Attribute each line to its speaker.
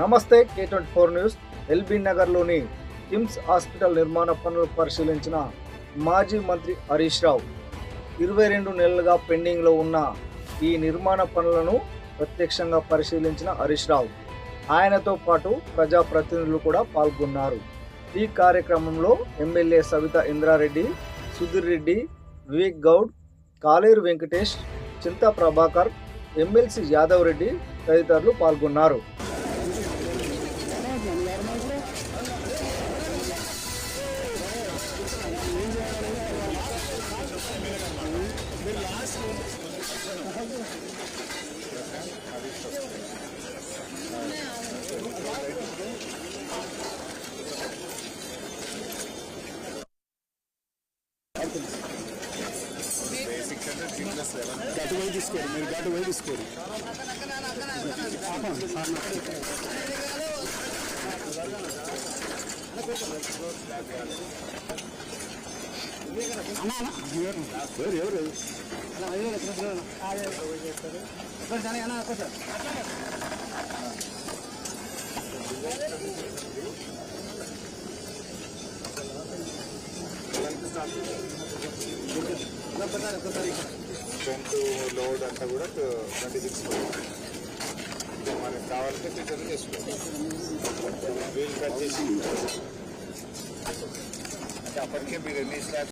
Speaker 1: నమస్తే K twenty four news. LB నగర్లోని KIMS hospital నిర్మాణ పనులు పరిశీలించిన మాజీ మంత్రి హరీష్ రావు. ఇరవై రెండు నెలలుగా పెండింగ్లో ఉన్న ఈ నిర్మాణ పనులను ప్రత్యక్షంగా పరిశీలించిన హరీష్ రావు. ఆయనతో పాటు ప్రజాప్రతినిధులు కూడా పాల్గొన్నారు. ఈ కార్యక్రమంలో ఎమ్మెల్యే సవిత ఇంద్రారెడ్డి సుధీర్ రెడ్డి వివేక్ గౌడ్ కాలేరు వెంకటేష్ చింతా ప్రభాకర్ ఎమ్మెల్సీ యాదవ్ రెడ్డి తదితరులు పాల్గొన్నారు.
Speaker 2: గటు పోయి తీసుకోరు మీరు గటు పోయి తీసుకోరు ఎవరు ఎవరు?
Speaker 3: ఫ్రంట్ లోడ్ అంతా కూడా ట్వంటీ సిక్స్ మనకి కావాలంటే ఫిల్టర్ చేసుకోవాలి వీల్ కట్ చేసి అంటే అప్పటికే మీరు ఎన్ని స్లాబ్స్